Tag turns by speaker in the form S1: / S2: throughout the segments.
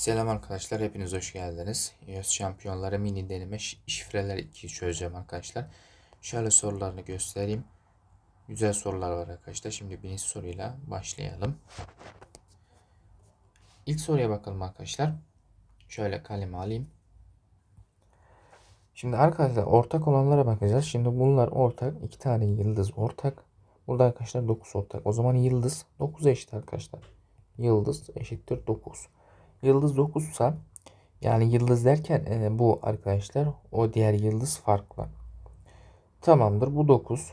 S1: Selam arkadaşlar, hepiniz hoş geldiniz. iOS Şampiyonları mini deneme şi- şifreler 2'yi çözeceğim arkadaşlar. Şöyle sorularını göstereyim. Güzel sorular var arkadaşlar. Şimdi birinci soruyla başlayalım. İlk soruya bakalım arkadaşlar. Şöyle kalemi alayım. Şimdi arkadaşlar ortak olanlara bakacağız. Şimdi bunlar ortak. iki tane yıldız ortak. Burada arkadaşlar 9 ortak. O zaman yıldız 9 eşit arkadaşlar. Yıldız eşittir 9. Yıldız 9 ise yani yıldız derken e, bu arkadaşlar o diğer yıldız farklı. Tamamdır bu 9.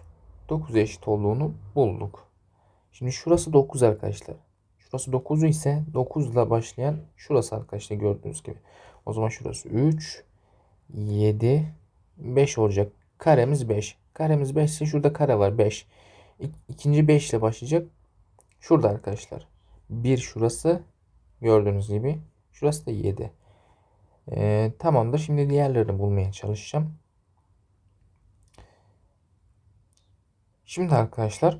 S1: 9 eşit olduğunu bulduk. Şimdi şurası 9 arkadaşlar. Şurası 9 ise 9 ile başlayan şurası arkadaşlar gördüğünüz gibi. O zaman şurası 3, 7, 5 olacak. Karemiz 5. Karemiz 5 ise şurada kare var 5. İk- İkinci 5 ile başlayacak. Şurada arkadaşlar. 1 şurası gördüğünüz gibi. Şurası da 7. Ee, tamamdır. Şimdi diğerlerini bulmaya çalışacağım. Şimdi arkadaşlar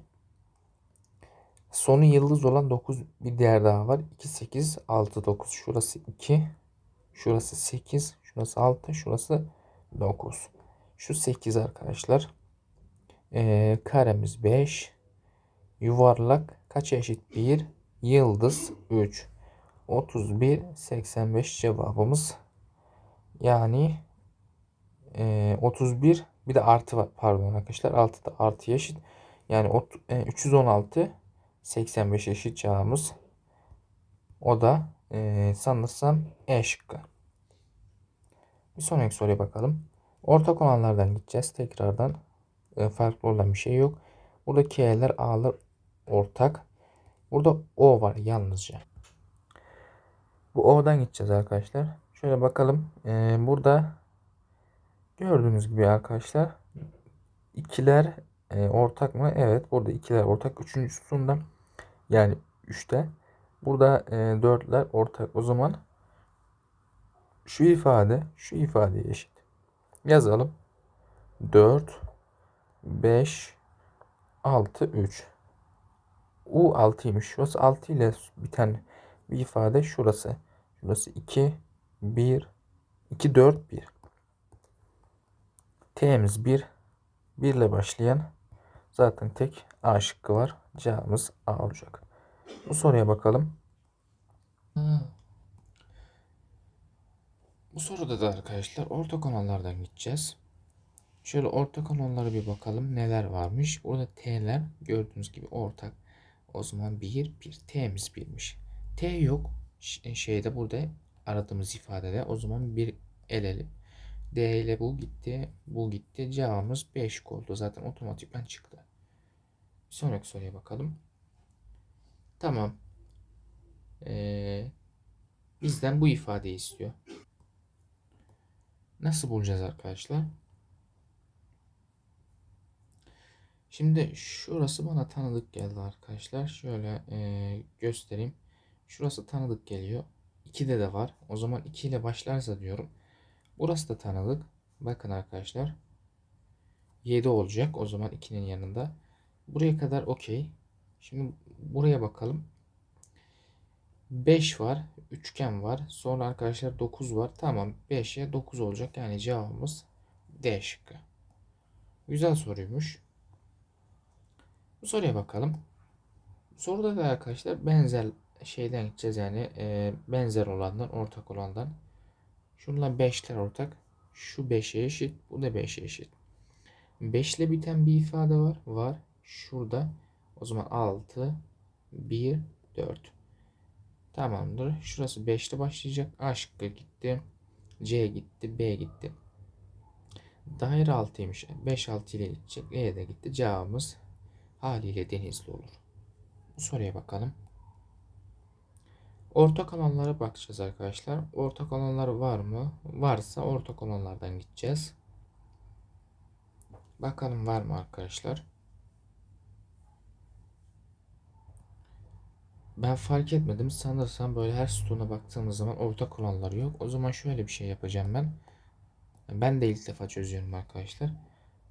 S1: sonu yıldız olan 9 bir diğer daha var. 2, 8, 6, 9. Şurası 2. Şurası 8. Şurası 6. Şurası 9. Şu 8 arkadaşlar. Ee, karemiz 5. Yuvarlak kaç eşit? 1. Yıldız 3. 31 85 cevabımız. Yani e, 31 bir de artı var pardon arkadaşlar. 6 da artı eşit. Yani ot, e, 316 85 eşit cevabımız. O da e, sanırsam E şıkkı. Bir sonraki soruya bakalım. Ortak olanlardan gideceğiz tekrardan. E, farklı olan bir şey yok. Burada K'ler A'lar ortak. Burada O var yalnızca. Bu O'dan gideceğiz arkadaşlar. Şöyle bakalım. Ee, burada gördüğünüz gibi arkadaşlar ikiler e, ortak mı? Evet. Burada ikiler ortak. Üçüncüsünde yani üçte. Burada e, dörtler ortak. O zaman şu ifade şu ifadeye eşit. Yazalım. 4 5 6 3 U 6'ymış. Şurası 6 ile biten bir ifade şurası. Şurası 2 1 2 4 1. T'miz 1 1 ile başlayan zaten tek A şıkkı var. Cevabımız A olacak. Bu soruya bakalım. Bu soruda da arkadaşlar ortak olanlardan gideceğiz. Şöyle ortak olanlara bir bakalım neler varmış. Burada T'ler gördüğünüz gibi ortak. O zaman 1 1 T'miz 1'miş. T yok. Ş- şeyde burada aradığımız ifadede. O zaman bir elelim. D ile bu gitti. Bu gitti. Cevabımız 5 oldu. Zaten otomatikman çıktı. Bir sonraki soruya bakalım. Tamam. Ee, bizden bu ifadeyi istiyor. Nasıl bulacağız arkadaşlar? Şimdi şurası bana tanıdık geldi arkadaşlar. Şöyle e, göstereyim. Şurası tanıdık geliyor. 2'de de var. O zaman 2 ile başlarsa diyorum. Burası da tanıdık. Bakın arkadaşlar. 7 olacak. O zaman 2'nin yanında. Buraya kadar okey. Şimdi buraya bakalım. 5 var. Üçgen var. Sonra arkadaşlar 9 var. Tamam. 5'e 9 olacak. Yani cevabımız D şıkkı. Güzel soruymuş. Bu soruya bakalım. Soruda da arkadaşlar benzer şeyden gideceğiz yani e, benzer olandan ortak olandan. Şunla 5'ler ortak. Şu 5'e eşit. Bu da 5'e eşit. 5 ile biten bir ifade var. Var. Şurada. O zaman 6 1 4. Tamamdır. Şurası 5'te başlayacak. A şıkkı gitti. C gitti. B gitti. Daire 6'ymış. 5 6 ile gidecek. E de gitti. Cevabımız haliyle denizli olur. Bu soruya bakalım. Ortak alanlara bakacağız arkadaşlar. Ortak alanlar var mı? Varsa ortak alanlardan gideceğiz. Bakalım var mı arkadaşlar? Ben fark etmedim. Sanırsam böyle her sütuna baktığımız zaman ortak olanlar yok. O zaman şöyle bir şey yapacağım ben. Ben de ilk defa çözüyorum arkadaşlar.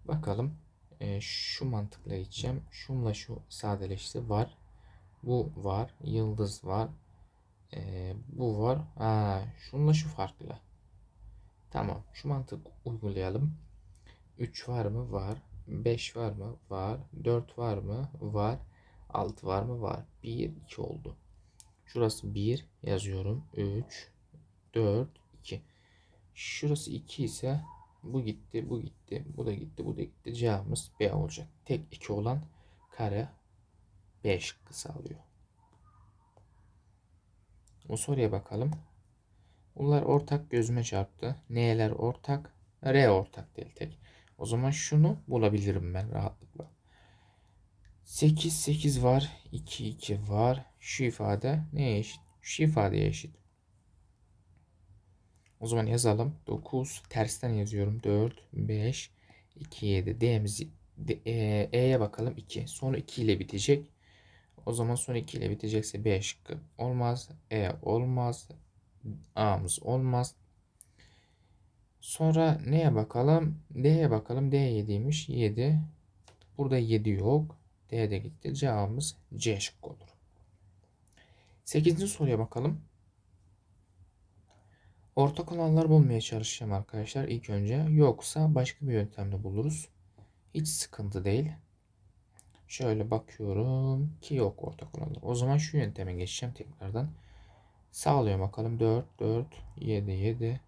S1: Bakalım. Ee, şu mantıkla gideceğim. Şunla şu sadeleşti. Var. Bu var. Yıldız var. Ee, bu var. Ha, şununla şu farklı. Tamam. Şu mantık uygulayalım. 3 var mı? Var. 5 var mı? Var. 4 var mı? Var. 6 var mı? Var. 1, 2 oldu. Şurası 1 yazıyorum. 3, 4, 2. Şurası 2 ise bu gitti, bu gitti, bu da gitti, bu da gitti. Cevabımız B olacak. Tek 2 olan kare B şıkkı sağlıyor. O soruya bakalım. Bunlar ortak gözüme çarptı. N'ler ortak. R ortak değil tek. O zaman şunu bulabilirim ben rahatlıkla. 8 8 var. 2 2 var. Şu ifade neye eşit? Şu ifadeye eşit. O zaman yazalım. 9 tersten yazıyorum. 4 5 2 7 D'mizi e, E'ye bakalım 2. Sonra 2 ile bitecek. O zaman son 2 ile bitecekse B şıkkı olmaz. E olmaz. A'mız olmaz. Sonra neye bakalım? D'ye bakalım. D 7'ymiş. 7. Burada 7 yok. D de gitti. Cevabımız C şıkkı olur. 8. soruya bakalım. Ortak olanlar bulmaya çalışacağım arkadaşlar ilk önce. Yoksa başka bir yöntemle buluruz. Hiç sıkıntı değil. Şöyle bakıyorum ki yok ortak olanlar. O zaman şu yönteme geçeceğim tekrardan. Sağlıyorum bakalım. 4, 4, 7, 7,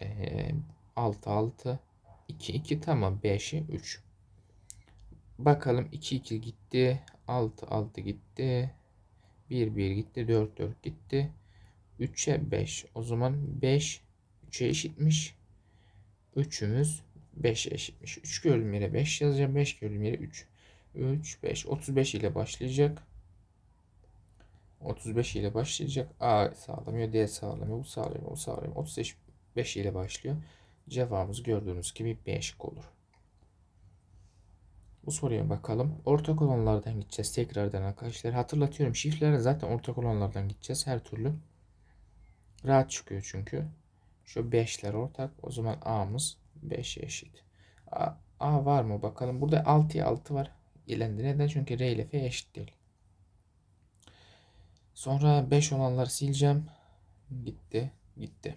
S1: e, 6, 6, 2, 2 tamam. 5'i 3. Bakalım 2, 2 gitti. 6, 6 gitti. 1, 1 gitti. 4, 4 gitti. 3'e 5. O zaman 5 3'e eşitmiş. 3'ümüz 5'e eşitmiş. 3 gördüğüm yere 5 yazacağım. 5 gördüğüm yere 3. 3, 5. 35 ile başlayacak. 35 ile başlayacak. A sağlamıyor. D sağlamıyor. Bu sağlamıyor. Bu sağlamıyor. 35 ile başlıyor. Cevabımız gördüğünüz gibi B şık olur. Bu soruya bakalım. Ortak olanlardan gideceğiz tekrardan arkadaşlar. Hatırlatıyorum. Şifrelere zaten ortak olanlardan gideceğiz her türlü. Rahat çıkıyor çünkü. Şu 5'ler ortak. O zaman A'mız 5'e eşit. A, A var mı bakalım. Burada 6'ya 6 var. İlendi. Neden? Çünkü R ile F eşit değil. Sonra 5 olanları sileceğim. Gitti. Gitti.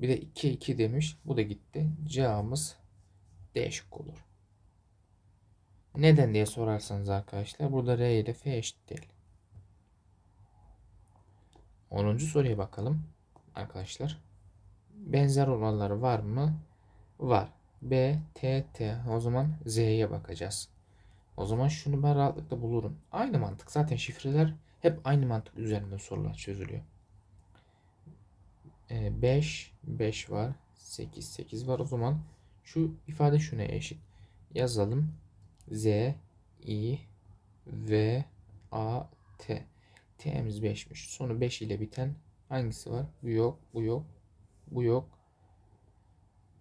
S1: Bir de 2 2 demiş. Bu da gitti. C'miz D şık olur. Neden diye sorarsanız arkadaşlar burada R ile F eşit değil. 10. soruya bakalım arkadaşlar. Benzer olanlar var mı? Var. B, T, T. O zaman Z'ye bakacağız. O zaman şunu ben rahatlıkla bulurum. Aynı mantık. Zaten şifreler hep aynı mantık üzerinde sorular çözülüyor. 5, ee, 5 var. 8, 8 var. O zaman şu ifade şuna eşit. Yazalım. Z, I, V, A, T. T'miz 5'miş. Sonu 5 ile biten hangisi var? Bu yok, bu yok, bu yok.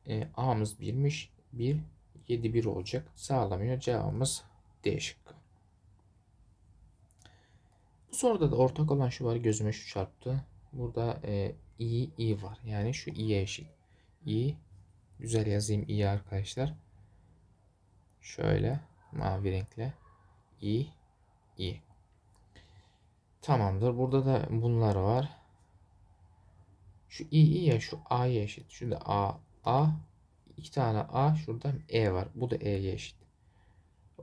S1: E, A'mız 1'miş. 1, 7, 1 olacak. Sağlamıyor. Cevabımız D şıkkı. Bu soruda da ortak olan şu var. Gözüme şu çarptı. Burada e, i, i var. Yani şu i'ye eşit. i güzel yazayım i arkadaşlar. Şöyle mavi renkle i, i. Tamamdır. Burada da bunlar var. Şu i, i ya şu a'ya eşit. Şurada a, a. iki tane a. Şurada e var. Bu da e'ye eşit.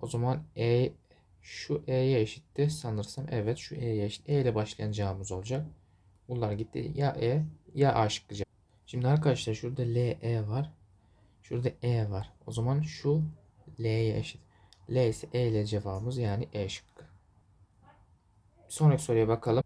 S1: O zaman e şu e'ye eşitti sanırsam. Evet şu e'ye eşit. E ile başlayan cevabımız olacak. Bunlar gitti. Ya e ya a şıkkı Şimdi arkadaşlar şurada l e var. Şurada e var. O zaman şu l'ye eşit. L ise e ile cevabımız yani e şıkkı. sonraki soruya bakalım.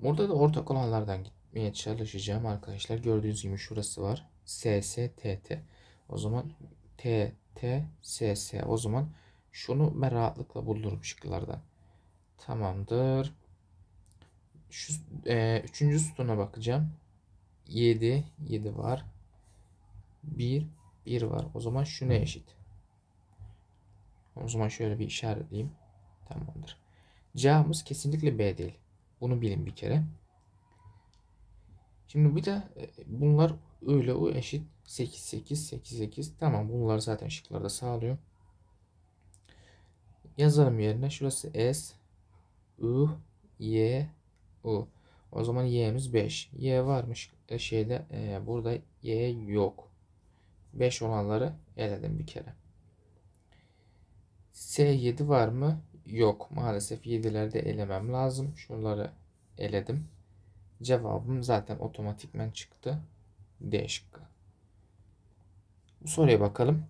S1: Burada da ortak olanlardan gitmeye çalışacağım arkadaşlar. Gördüğünüz gibi şurası var. S, S, T, T. O zaman T, T, S, S. O zaman şunu ben rahatlıkla bulurum şıklardan. Tamamdır. Şu e, üçüncü sütuna bakacağım. 7, 7 var. 1, 1 var. O zaman şu ne eşit? O zaman şöyle bir işaretleyeyim. Tamamdır. C'miz kesinlikle B değil. Bunu bilin bir kere. Şimdi bir de e, bunlar öyle o eşit 8 8 8 8 tamam bunlar zaten şıklarda sağlıyor. Yazalım yerine şurası S I Y U. O zaman y'miz 5. Y varmış e, şeyde e, burada y yok. 5 olanları eledim bir kere. S7 var mı? Yok. Maalesef 7'lerde elemem lazım. Şunları eledim. Cevabım zaten otomatikmen çıktı. D şıkkı. Bu soruya bakalım.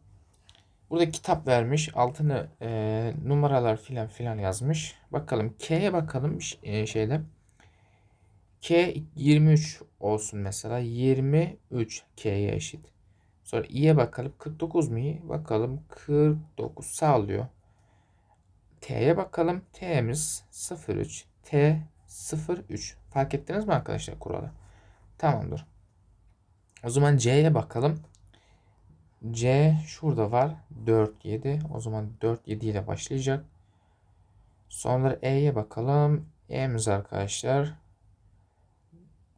S1: Burada kitap vermiş. Altını e, numaralar filan filan yazmış. Bakalım K'ye bakalım e, şeyde. K 23 olsun mesela. 23 K'ye eşit. Sonra i'ye bakalım. 49 mu? Bakalım 49 sağlıyor. T'ye bakalım. T'miz 03. T 03. Fark ettiniz mi arkadaşlar kuralı? Tamamdır. O zaman C'ye bakalım. C şurada var. 4, 7. O zaman 4, 7 ile başlayacak. Sonra E'ye bakalım. E'miz arkadaşlar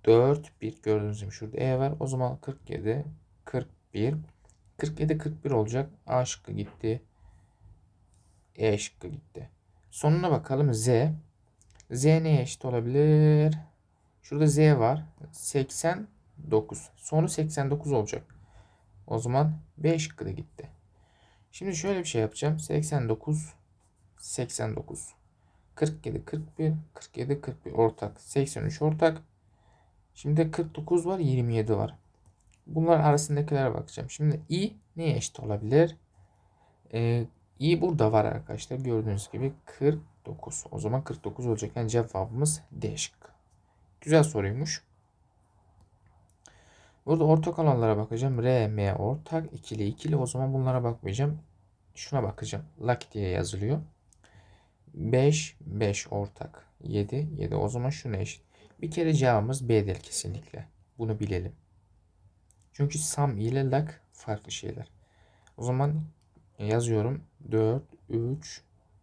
S1: 4, 1 gördüğünüz gibi şurada E var. O zaman 47, 41. 47, 41 olacak. A şıkkı gitti. E şıkkı gitti. Sonuna bakalım Z. Z neye eşit olabilir? Şurada Z var. 89. Sonu 89 olacak. O zaman B şıkkı da gitti. Şimdi şöyle bir şey yapacağım. 89 89 47 41 47 41 ortak. 83 ortak. Şimdi 49 var 27 var. Bunlar arasındakilere bakacağım. Şimdi i neye eşit olabilir? Ee, i burada var arkadaşlar. Gördüğünüz gibi 49. O zaman 49 olacak. Yani cevabımız D şıkkı. Güzel soruymuş. Burada ortak alanlara bakacağım. R, M ortak. ikili ikili. O zaman bunlara bakmayacağım. Şuna bakacağım. Lak diye yazılıyor. 5, 5 ortak. 7, 7. O zaman şuna eşit. Bir kere cevabımız B değil kesinlikle. Bunu bilelim. Çünkü sam ile lak farklı şeyler. O zaman yazıyorum. 4, 3,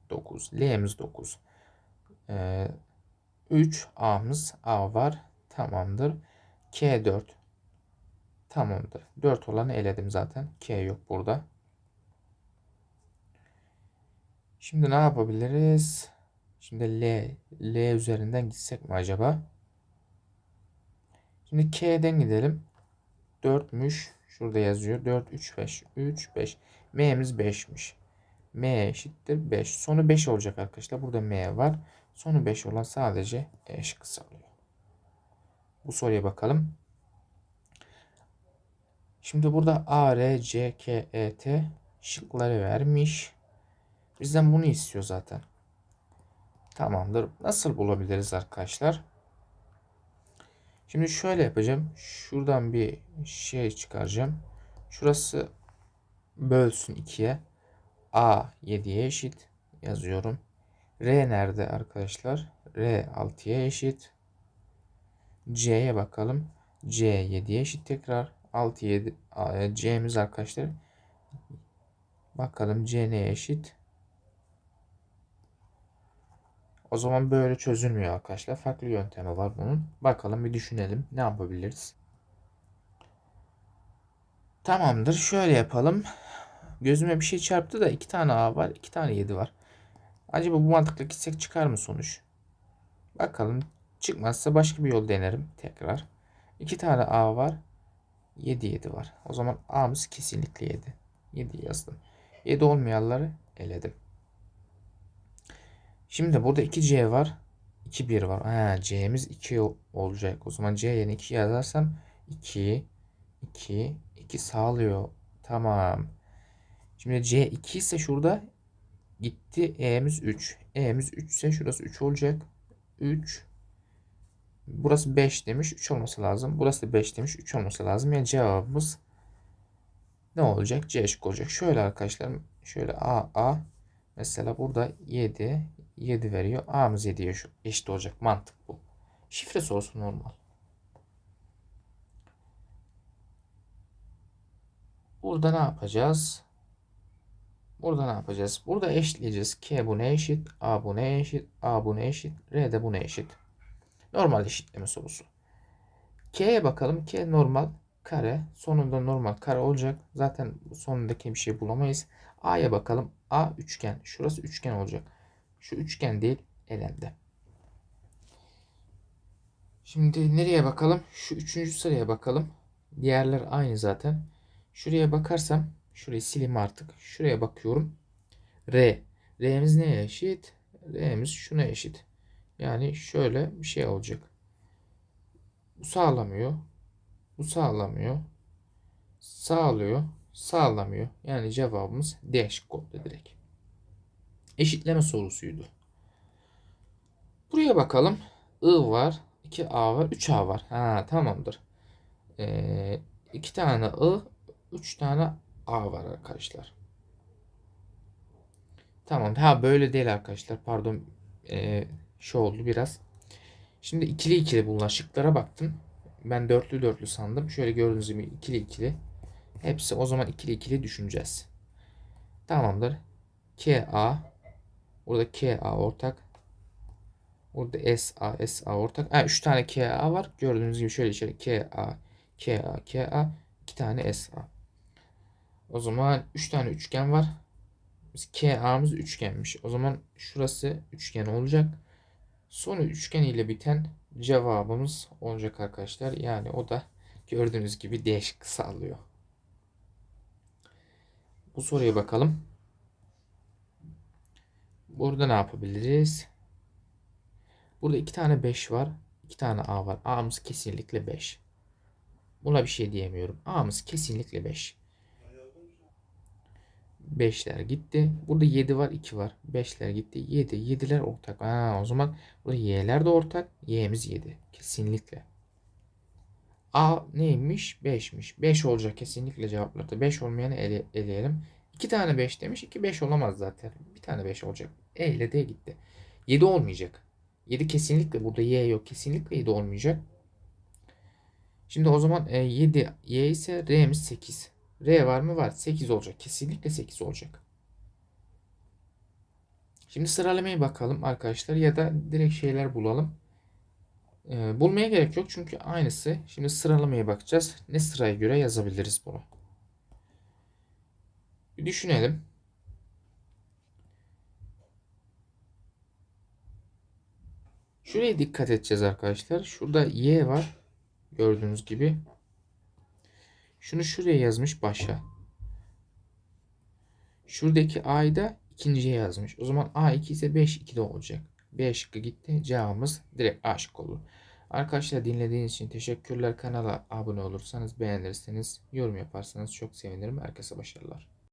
S1: 9. L'miz 9. Ee, 3 A'mız A var. Tamamdır. K 4. Tamamdır. 4 olanı eledim zaten. K yok burada. Şimdi ne yapabiliriz? Şimdi L, L üzerinden gitsek mi acaba? Şimdi K'den gidelim. 4'müş. Şurada yazıyor. 4, 3, 5. 3, 5. M'miz 5'miş. M eşittir 5. Sonu 5 olacak arkadaşlar. Burada M var. Sonu 5 olan sadece E şıkkı alıyor. Bu soruya bakalım. Şimdi burada A, R, C, K, E, T şıkları vermiş. Bizden bunu istiyor zaten. Tamamdır. Nasıl bulabiliriz arkadaşlar? Şimdi şöyle yapacağım. Şuradan bir şey çıkaracağım. Şurası bölsün 2'ye. A 7'ye eşit yazıyorum. R nerede arkadaşlar? R 6'ya eşit. C'ye bakalım. C 7'ye eşit tekrar. 6 7 C'miz arkadaşlar. Bakalım C neye eşit? O zaman böyle çözülmüyor arkadaşlar. Farklı yöntemi var bunun. Bakalım bir düşünelim. Ne yapabiliriz? Tamamdır. Şöyle yapalım. Gözüme bir şey çarptı da iki tane A var. iki tane 7 var. Acaba bu mantıkla gitsek çıkar mı sonuç? Bakalım. Çıkmazsa başka bir yol denerim. Tekrar. İki tane A var. 7 7 var. O zaman A'mız kesinlikle 7. 7 yazdım. 7 olmayanları eledim. Şimdi burada 2C var. 2 1 var. Ha, C'miz 2 olacak. O zaman C yerine 2 yazarsam 2 2 2 sağlıyor. Tamam. Şimdi C 2 ise şurada gitti. E'miz 3. E'miz 3 ise şurası 3 olacak. 3 Burası 5 demiş. 3 olması lazım. Burası da 5 demiş. 3 olması lazım. Yani cevabımız ne olacak? C şık olacak. Şöyle arkadaşlar. Şöyle A A. Mesela burada 7 7 veriyor. A'mız 7'ye eşit olacak. Mantık bu. Şifre sorusu normal. Burada ne yapacağız? Burada ne yapacağız? Burada eşitleyeceğiz. K bu ne eşit? A bu ne eşit? A bu ne eşit? R de bu ne eşit? Normal eşitleme sorusu. K'ye bakalım. K normal kare. Sonunda normal kare olacak. Zaten sonundaki bir şey bulamayız. A'ya bakalım. A üçgen. Şurası üçgen olacak. Şu üçgen değil elendi. Şimdi nereye bakalım? Şu üçüncü sıraya bakalım. Diğerler aynı zaten. Şuraya bakarsam şurayı sileyim artık. Şuraya bakıyorum. R. R'miz neye eşit? R'miz şuna eşit. Yani şöyle bir şey olacak. Bu sağlamıyor. Bu sağlamıyor. Sağlıyor. Sağlamıyor. Yani cevabımız D şıkkı direkt. Eşitleme sorusuydu. Buraya bakalım. I var. 2A var. 3A var. Ha tamamdır. Ee, tane I, 3 tane A var arkadaşlar. Tamam. Ha böyle değil arkadaşlar. Pardon. Ee, şu oldu biraz. Şimdi ikili ikili bulunan şıklara baktım. Ben dörtlü dörtlü sandım. Şöyle gördüğünüz gibi ikili ikili. Hepsi o zaman ikili ikili düşüneceğiz. Tamamdır. KA Burada KA ortak. Burada SA, SA ortak. Ha, 3 tane KA var. Gördüğünüz gibi şöyle şöyle KA, KA, KA. 2 tane SA. O zaman 3 tane üçgen var. Biz KA'mız üçgenmiş. O zaman şurası üçgen olacak. Sonu üçgen ile biten cevabımız olacak arkadaşlar. Yani o da gördüğünüz gibi D şıkkı sağlıyor. Bu soruya bakalım. Burada ne yapabiliriz? Burada iki tane 5 var. iki tane A var. A'mız kesinlikle 5. Buna bir şey diyemiyorum. A'mız kesinlikle 5. 5'ler gitti. Burada 7 var 2 var. 5'ler gitti. 7. 7'ler ortak. Ha, o zaman burada Y'ler de ortak. Y'miz 7. Kesinlikle. A neymiş? 5'miş. 5 olacak kesinlikle cevaplarda. 5 olmayanı ele, eleyelim. 2 tane 5 demiş. 2 5 olamaz zaten. Bir tane 5 olacak. E ile D gitti. 7 olmayacak. 7 kesinlikle burada Y yok. Kesinlikle 7 olmayacak. Şimdi o zaman e, 7 Y ise R'miz 8. R var mı? Var. 8 olacak. Kesinlikle 8 olacak. Şimdi sıralamaya bakalım arkadaşlar ya da direkt şeyler bulalım. Ee, bulmaya gerek yok çünkü aynısı. Şimdi sıralamaya bakacağız. Ne sıraya göre yazabiliriz bunu? Bir düşünelim. Şuraya dikkat edeceğiz arkadaşlar. Şurada Y var. Gördüğünüz gibi. Şunu şuraya yazmış başa. Şuradaki A'yı da ikinciye yazmış. O zaman A2 ise 5 2 de olacak. B şıkkı gitti. Cevabımız direkt A şıkkı olur. Arkadaşlar dinlediğiniz için teşekkürler. Kanala abone olursanız beğenirseniz yorum yaparsanız çok sevinirim. Herkese başarılar.